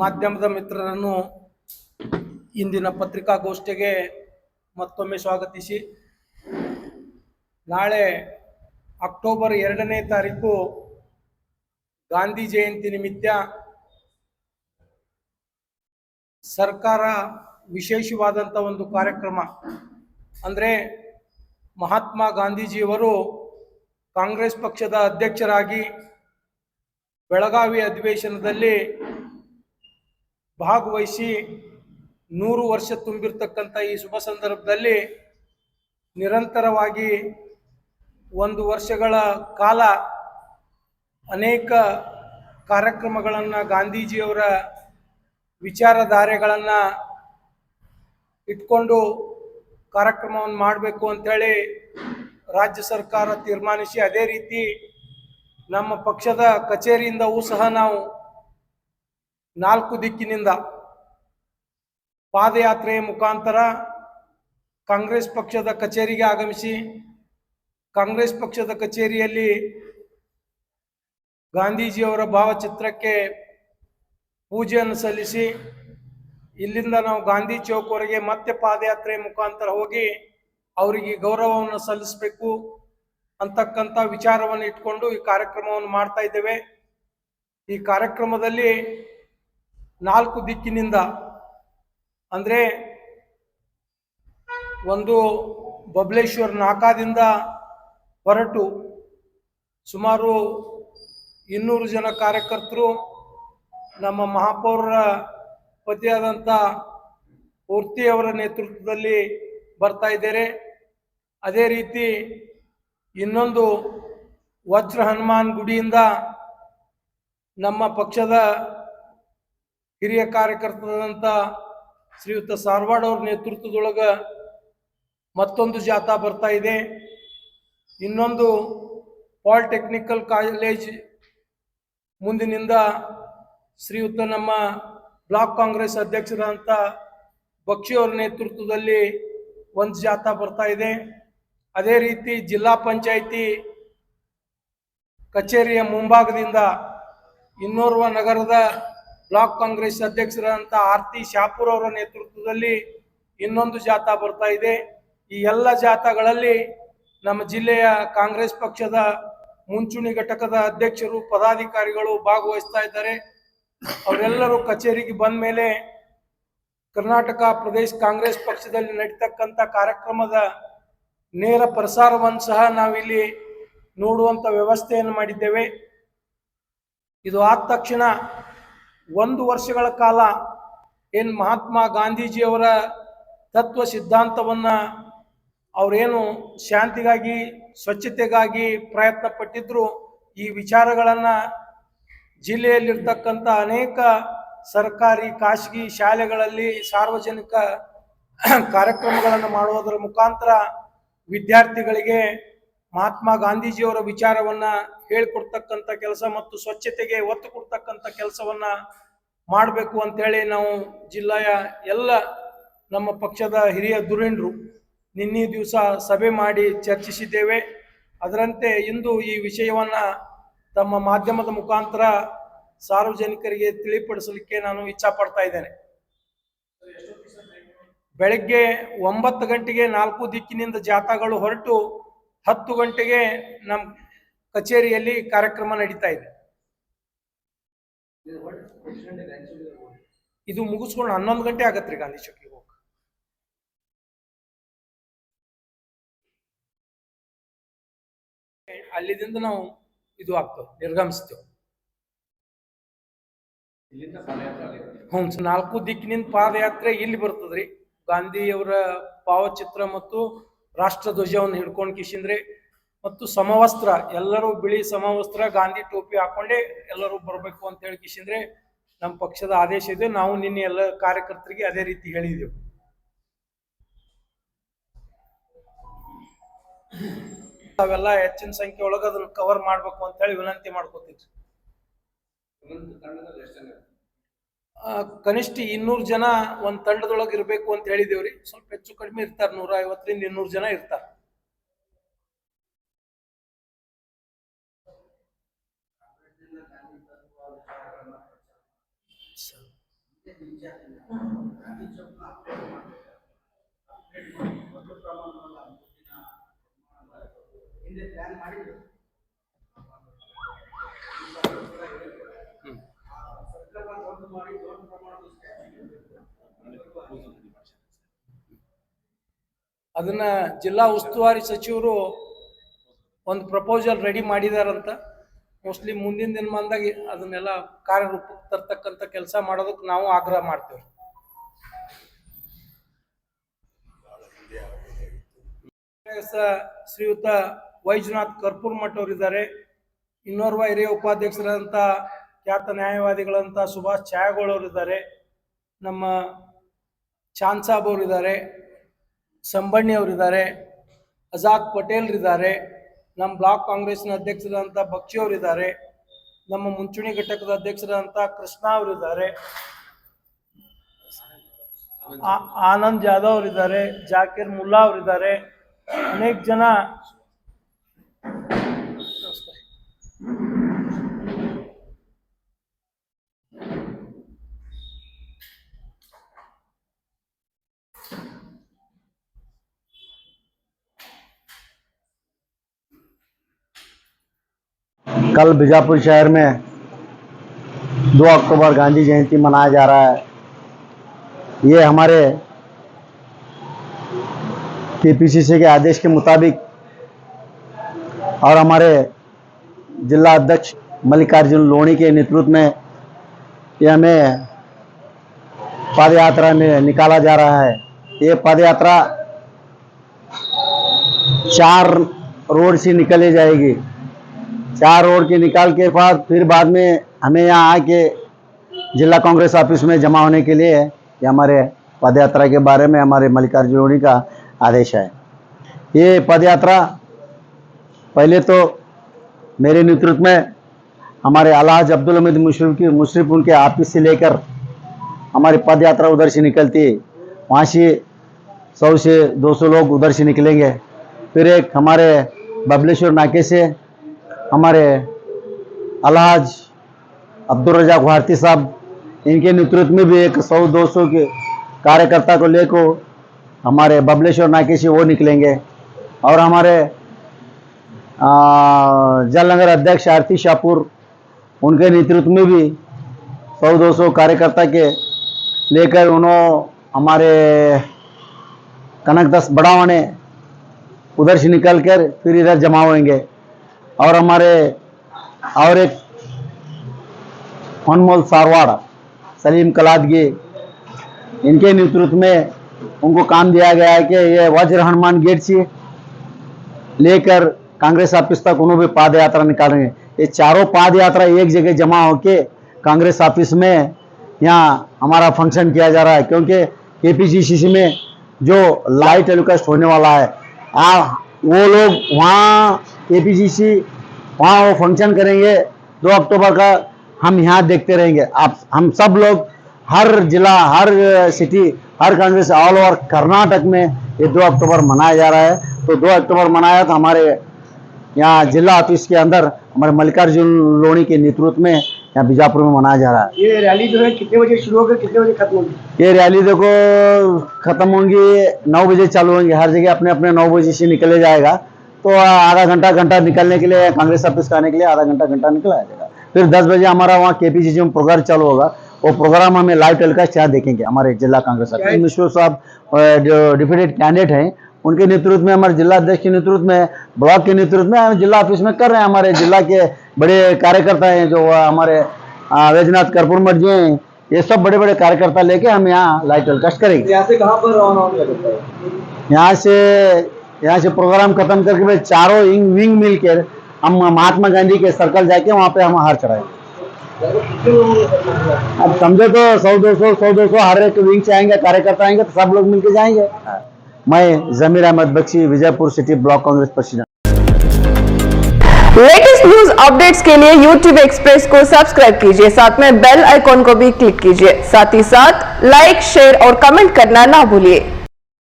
ಮಾಧ್ಯಮದ ಮಿತ್ರರನ್ನು ಇಂದಿನ ಪತ್ರಿಕಾಗೋಷ್ಠಿಗೆ ಮತ್ತೊಮ್ಮೆ ಸ್ವಾಗತಿಸಿ. ನಾಳೆ ಅಕ್ಟೋಬರ್ ಎರಡನೇ ತಾರೀಕು ಗಾಂಧಿ ಜಯಂತಿ ನಿಮಿತ್ತ ಸರ್ಕಾರ ವಿಶೇಷವಾದಂಥ ಒಂದು ಕಾರ್ಯಕ್ರಮ. ಅಂದರೆ ಮಹಾತ್ಮ ಗಾಂಧೀಜಿಯವರು ಕಾಂಗ್ರೆಸ್ ಪಕ್ಷದ ಅಧ್ಯಕ್ಷರಾಗಿ ಬೆಳಗಾವಿ ಅಧಿವೇಶನದಲ್ಲಿ ಭಾಗವಹಿಸಿ ನೂರು ವರ್ಷ ತುಂಬಿರ್ತಕ್ಕಂಥ ಈ ಶುಭ ಸಂದರ್ಭದಲ್ಲಿ ನಿರಂತರವಾಗಿ ಒಂದು ವರ್ಷಗಳ ಕಾಲ ಅನೇಕ ಕಾರ್ಯಕ್ರಮಗಳನ್ನು ಗಾಂಧೀಜಿಯವರ ವಿಚಾರಧಾರೆಗಳನ್ನು ಇಟ್ಕೊಂಡು ಕಾರ್ಯಕ್ರಮವನ್ನು ಮಾಡಬೇಕು ಅಂಥೇಳಿ ರಾಜ್ಯ ಸರ್ಕಾರ ತೀರ್ಮಾನಿಸಿ ಅದೇ ರೀತಿ ನಮ್ಮ ಪಕ್ಷದ ಕಚೇರಿಯಿಂದವೂ ಸಹ ನಾವು ನಾಲ್ಕು ದಿಕ್ಕಿನಿಂದ ಪಾದಯಾತ್ರೆಯ ಮುಖಾಂತರ ಕಾಂಗ್ರೆಸ್ ಪಕ್ಷದ ಕಚೇರಿಗೆ ಆಗಮಿಸಿ ಕಾಂಗ್ರೆಸ್ ಪಕ್ಷದ ಕಚೇರಿಯಲ್ಲಿ ಗಾಂಧೀಜಿಯವರ ಭಾವಚಿತ್ರಕ್ಕೆ ಪೂಜೆಯನ್ನು ಸಲ್ಲಿಸಿ ಇಲ್ಲಿಂದ ನಾವು ಗಾಂಧಿ ಚೌಕ್ವರೆಗೆ ಮತ್ತೆ ಪಾದಯಾತ್ರೆ ಮುಖಾಂತರ ಹೋಗಿ ಅವರಿಗೆ ಗೌರವವನ್ನು ಸಲ್ಲಿಸಬೇಕು ಅಂತಕ್ಕಂಥ ವಿಚಾರವನ್ನು ಇಟ್ಕೊಂಡು ಈ ಕಾರ್ಯಕ್ರಮವನ್ನು ಮಾಡ್ತಾ ಇದ್ದೇವೆ. ಈ ಕಾರ್ಯಕ್ರಮದಲ್ಲಿ ನಾಲ್ಕು ದಿಕ್ಕಿನಿಂದ ಅಂದರೆ ಒಂದು ಬಬಲೇಶ್ವರ ನಾಕಾದಿಂದ ಹೊರಟು ಸುಮಾರು ಇನ್ನೂರು ಜನ ಕಾರ್ಯಕರ್ತರು ನಮ್ಮ ಮಹಾಪೌರರ ಪತಿಯಾದಂಥ ಮೂರ್ತಿಯವರ ನೇತೃತ್ವದಲ್ಲಿ ಬರ್ತಾ ಇದ್ದಾರೆ. ಅದೇ ರೀತಿ ಇನ್ನೊಂದು ವಜ್ರ ಹನುಮಾನ್ ಗುಡಿಯಿಂದ ನಮ್ಮ ಪಕ್ಷದ ಹಿರಿಯ ಕಾರ್ಯಕರ್ತರಾದಂಥ ಶ್ರೀಯುತ ಸಾರ್ವಾಡ್ ಅವ್ರ ನೇತೃತ್ವದೊಳಗೆ ಮತ್ತೊಂದು ಜಾಥಾ ಬರ್ತಾ ಇದೆ. ಇನ್ನೊಂದು ಪಾಲಿಟೆಕ್ನಿಕಲ್ ಕಾಲೇಜ್ ಮುಂದಿನಿಂದ ಶ್ರೀಯುತ ನಮ್ಮ ಬ್ಲಾಕ್ ಕಾಂಗ್ರೆಸ್ ಅಧ್ಯಕ್ಷರಾದಂಥ ಬಕ್ಷಿ ಅವರ ನೇತೃತ್ವದಲ್ಲಿ ಒಂದು ಜಾಥಾ ಬರ್ತಾ ಇದೆ. ಅದೇ ರೀತಿ ಜಿಲ್ಲಾ ಪಂಚಾಯಿತಿ ಕಚೇರಿಯ ಮುಂಭಾಗದಿಂದ ಇನ್ನೋರ್ವ ನಗರದ ಬ್ಲಾಕ್ ಕಾಂಗ್ರೆಸ್ ಅಧ್ಯಕ್ಷರಾದಂಥ ಆರ್ತಿ ಶಾಪೂರ್ ಅವರ ನೇತೃತ್ವದಲ್ಲಿ ಇನ್ನೊಂದು ಜಾಥಾ ಬರ್ತಾ ಇದೆ. ಈ ಎಲ್ಲ ಜಾಥಾಗಳಲ್ಲಿ ನಮ್ಮ ಜಿಲ್ಲೆಯ ಕಾಂಗ್ರೆಸ್ ಪಕ್ಷದ ಮುಂಚೂಣಿ ಘಟಕದ ಅಧ್ಯಕ್ಷರು, ಪದಾಧಿಕಾರಿಗಳು ಭಾಗವಹಿಸ್ತಾ ಇದ್ದಾರೆ. ಅವರೆಲ್ಲರೂ ಕಚೇರಿಗೆ ಬಂದ ಮೇಲೆ ಕರ್ನಾಟಕ ಪ್ರದೇಶ ಕಾಂಗ್ರೆಸ್ ಪಕ್ಷದಲ್ಲಿ ನಡೀತಕ್ಕಂಥ ಕಾರ್ಯಕ್ರಮದ ನೇರ ಪ್ರಸಾರವನ್ನು ಸಹ ನಾವಿಲ್ಲಿ ನೋಡುವಂಥ ವ್ಯವಸ್ಥೆಯನ್ನು ಮಾಡಿದ್ದೇವೆ. ಇದು ಆದ ತಕ್ಷಣ ಒಂದು ವರ್ಷಗಳ ಕಾಲ ಏನು ಮಹಾತ್ಮ ಗಾಂಧೀಜಿಯವರ ತತ್ವ ಸಿದ್ಧಾಂತವನ್ನು ಅವರೇನು ಶಾಂತಿಗಾಗಿ, ಸ್ವಚ್ಛತೆಗಾಗಿ ಪ್ರಯತ್ನ ಪಟ್ಟಿದ್ರು ಈ ವಿಚಾರಗಳನ್ನು ಜಿಲ್ಲೆಯಲ್ಲಿರ್ತಕ್ಕಂಥ ಅನೇಕ ಸರ್ಕಾರಿ, ಖಾಸಗಿ ಶಾಲೆಗಳಲ್ಲಿ ಸಾರ್ವಜನಿಕ ಕಾರ್ಯಕ್ರಮಗಳನ್ನು ಮಾಡುವುದರ ಮುಖಾಂತರ ವಿದ್ಯಾರ್ಥಿಗಳಿಗೆ ಮಹಾತ್ಮ ಗಾಂಧೀಜಿಯವರ ವಿಚಾರವನ್ನ ಹೇಳ್ಕೊಡ್ತಕ್ಕಂಥ ಕೆಲಸ ಮತ್ತು ಸ್ವಚ್ಛತೆಗೆ ಒತ್ತು ಕೊಡ್ತಕ್ಕಂಥ ಕೆಲಸವನ್ನ ಮಾಡಬೇಕು ಅಂತೇಳಿ ನಾವು ಜಿಲ್ಲೆಯ ಎಲ್ಲ ನಮ್ಮ ಪಕ್ಷದ ಹಿರಿಯ ಧುರೀಣರು ನಿನ್ನೆ ದಿವಸ ಸಭೆ ಮಾಡಿ ಚರ್ಚಿಸಿದ್ದೇವೆ. ಅದರಂತೆ ಇಂದು ಈ ವಿಷಯವನ್ನ ತಮ್ಮ ಮಾಧ್ಯಮದ ಮುಖಾಂತರ ಸಾರ್ವಜನಿಕರಿಗೆ ತಿಳಿಪಡಿಸಲಿಕ್ಕೆ ನಾನು ಇಚ್ಛಾ ಪಡ್ತಾ ಇದ್ದೇನೆ. ಬೆಳಗ್ಗೆ ಒಂಬತ್ತು ಗಂಟೆಗೆ ನಾಲ್ಕು ದಿಕ್ಕಿನಿಂದ ಜಾಥಾಗಳು ಹೊರಟು ಹತ್ತು ಗಂಟೆಗೆ ನಮ್ಮ ಕಚೇರಿಯಲ್ಲಿ ಕಾರ್ಯಕ್ರಮ ನಡೀತಾ ಇದೆ. ಇದು ಮುಗಿಸ್ಕೊಂಡು ಹನ್ನೊಂದು ಗಂಟೆ ಆಗತ್ರಿ ಗಾಂಧಿ ಚೌಕಿಗೆ ಹೋಗಿ ಅಲ್ಲಿದಿಂದ ನಾವು ಇದು ಆಗ್ತೇವೆ, ನಿರ್ಗಮಿಸ್ತೇವೆ. ಹ್ಞೂ, ನಾಲ್ಕು ದಿಕ್ಕಿನಿಂದ ಪಾದಯಾತ್ರೆ ಇಲ್ಲಿ ಬರ್ತದ್ರಿ ಗಾಂಧಿಯವರ ಭಾವಚಿತ್ರ ಮತ್ತು ರಾಷ್ಟ್ರ ಧ್ವಜವನ್ನು ಹಿಡ್ಕೊಂಡು ಕಿಶಿಂದ್ರೆ ಮತ್ತು ಸಮವಸ್ತ್ರ, ಎಲ್ಲರೂ ಬಿಳಿ ಸಮವಸ್ತ್ರ, ಗಾಂಧಿ ಟೋಪಿ ಹಾಕೊಂಡೇ ಎಲ್ಲರೂ ಬರಬೇಕು ಅಂತ ಹೇಳಿ ಕಿಶಿಂದ್ರೆ ನಮ್ಮ ಪಕ್ಷದ ಆದೇಶ ಇದೆ. ನಾವು ನಿನ್ನೆ ಎಲ್ಲ ಕಾರ್ಯಕರ್ತರಿಗೆ ಅದೇ ರೀತಿ ಹೇಳಿದೆವು. ನಾವೆಲ್ಲ ಹೆಚ್ಚಿನ ಸಂಖ್ಯೆ ಒಳಗೆ ಅದನ್ನು ಕವರ್ ಮಾಡಬೇಕು ಅಂತ ಹೇಳಿ ವಿನಂತಿ ಮಾಡ್ಕೋತೀವಿ ಕನಿಷ್ಠ ಇನ್ನೂರು ಜನ ಒಂದು ತಂಡದೊಳಗೆ ಇರಬೇಕು ಅಂತ ಹೇಳಿದೇವ್ರಿ. ಸ್ವಲ್ಪ ಹೆಚ್ಚು ಕಡಿಮೆ ಇರ್ತಾರೆ ನೂರ ಐವತ್ತರಿಂದ ಇನ್ನೂರು ಜನ ಇರ್ತಾರ. ಅದನ್ನ ಜಿಲ್ಲಾ ಉಸ್ತುವಾರಿ ಸಚಿವರು ಒಂದು ಪ್ರಪೋಸಲ್ ರೆಡಿ ಮಾಡಿದಾರಂತ. ಮೋಸ್ಟ್ಲಿ ಮುಂದಿನ ದಿನಮಾನದಾಗ ಅದನ್ನೆಲ್ಲ ಕಾರ್ಯರೂಪಕ್ಕೆ ತರ್ತಕ್ಕಂಥ ಕೆಲಸ ಮಾಡೋದಕ್ಕೆ ನಾವು ಆಗ್ರಹ ಮಾಡ್ತೇವೆ ಶ್ರೀಯುತ ವೈಜನಾಥ್ ಕರ್ಪೂರ್ ಮಠ್ ಅವರಿದ್ದಾರೆ ಇನ್ನೋರ್ವ ಹಿರಿಯ ಉಪಾಧ್ಯಕ್ಷರಾದಂಥ ಖ್ಯಾತ ನ್ಯಾಯವಾದಿಗಳಂತ ಸುಭಾಷ್ ಛಾಯಾಗೋಳ್ ಅವರಿದ್ದಾರೆ ನಮ್ಮ ಚಾನ್ಸಾಬ್ ಸಾಬ್ ಅವರಿದ್ದಾರೆ ಸಂಬಣ್ಣಿ ಅವರಿದ್ದಾರೆ, ಅಜಾದ್ ಪಟೇಲ್ ಇದ್ದಾರೆ ನಮ್ಮ ಬ್ಲಾಕ್ ಕಾಂಗ್ರೆಸ್ನ ಅಧ್ಯಕ್ಷರಾದಂಥ ಬಕ್ಷಿ ಅವರಿದ್ದಾರೆ, ನಮ್ಮ ಮುಂಚೂಣಿ ಘಟಕದ ಅಧ್ಯಕ್ಷರಾದಂಥ ಕೃಷ್ಣ ಅವರಿದ್ದಾರೆ ಆನಂದ್ ಜಾಧವ್ ಅವರಿದ್ದಾರೆ, ಜಾಕಿರ್ ಮುಲ್ಲಾ ಅವರಿದ್ದಾರೆ, ಅನೇಕ ಜನ. कल बीजापुर शहर में 2 अक्टूबर गांधी जयंती मनाया जा रहा है। ये हमारे केपीसीसी के आदेश के मुताबिक और हमारे जिला अध्यक्ष मल्लिकार्जुन लोणी के नेतृत्व में ये हमें पद यात्रा नि- निकाला जा रहा है। ये पद यात्रा चार रोड से निकली जाएगी। चार रोड के निकाल के बाद फिर बाद में हमें यहाँ आके जिला कांग्रेस ऑफ़िस में जमा होने के लिए ये हमारे पद यात्रा के बारे में हमारे मल्लिकार्जुन का आदेश है। ये पद यात्रा पहले तो मेरे नेतृत्व में हमारे अलहाज अब्दुल हमीद मुशरफ की मुशरफ उनके ऑफ़िस से लेकर हमारी पद यात्रा उधर से निकलती है। वहाँ से सौ से दो सौ लोग उधर से निकलेंगे। फिर एक हमारे बबलेश्वर नाके से हमारे अलहाज अब्दुल रजाक भारती साहब, इनके नेतृत्व में भी एक सौ दो सौ के कार्यकर्ता को लेकर हमारे बबलेश्वर नाके से वो निकलेंगे। और हमारे जलनगर अध्यक्ष आरती शाहपुर, उनके नेतृत्व में भी सौ दो सौ कार्यकर्ता के लेकर उन्होंने हमारे कनकदस बड़ावने उधर से निकल कर फिर इधर जमा होंगे। और हमारे और एक अनमोल सारवाड़, सलीम कलादगी, इनके नेतृत्व में उनको काम दिया गया है कि ये वज्र हनुमान गेट से लेकर कांग्रेस ऑफ़िस तक उन्होंने भी पाद यात्रा निकालेंगे। ये चारों पाद यात्रा एक जगह जमा होके कांग्रेस ऑफ़िस में यहाँ हमारा फ़ंक्शन किया जा रहा है, क्योंकि केपीसीसी में जो लाइव टेलीकास्ट होने वाला है, आ, वो लोग वहाँ केपीसीसी वहाँ वो फ़ंक्शन करेंगे। दो अक्टूबर का हम यहाँ देखते रहेंगे। आप हम सब लोग हर जिला हर सिटी हर कांग्रेस ऑल ओवर कर्नाटक में ये दो अक्टूबर मनाया जा रहा है। तो दो अक्टूबर मनाया तो हमारे यहाँ जिला ऑफ़िस के अंदर हमारे मल्लिकार्जुन लोणी के नेतृत्व में यहाँ बीजापुर में मनाया जा रहा है। ये रैली जो है कितने बजे शुरू होगी कितने बजे खत्म होगी? ये रैली देखो खत्म होंगी नौ बजे चालू होंगी। हर जगह अपने अपने नौ बजे से निकले जाएगा। तो आधा घंटा घंटा निकलने के लिए कांग्रेस ऑफ़िस का आने के लिए आधा घंटा घंटा निकला जाएगा। फिर दस बजे हमारा वहाँ केपीसीसी में प्रोग्राम चालू होगा वो प्रोग्राम हमें लाइव टेलीकास्ट यहाँ देखेंगे हमारे जिला कांग्रेस ऑफ़िस मिश्र साहब जो डिप्यूटेड कैंडिडेट हैं उनके नेतृत्व में हमारे जिला अध्यक्ष के नेतृत्व में ब्लॉक के नेतृत्व में हम जिला ऑफ़िस में कर रहे हैं हमारे जिला के बड़े कार्यकर्ता हैं जो हमारे वैजनाथ कर्पूर मठ जी हैं ये सब बड़े बड़े कार्यकर्ता लेके हम यहाँ लाइव टेलीकास्ट करेंगे। यहाँ से कहाँ पर रवाना होने यहाँ से यहाँ से प्रोग्राम खत्म करके फिर चारों विंग विंग मिलकर हम महात्मा गांधी के सर्कल जाके वहाँ पे हम हार है? अब समझो तो सौ दो सौ सौ दो सौ हर एक विंग से आएँगे, कार्यकर्ता आएँगे तो सब लोग मिलके जाएँगे। मैं Zameer Ahmed Bakshi Vijayapur city block Congress president. Latest news updates के लिए YouTube एक्सप्रेस को सब्सक्राइब कीजिए, साथ में बेल आइकॉन को भी क्लिक कीजिए। साथ ही साथ लाइक शेयर और कमेंट करना ना भूलिए।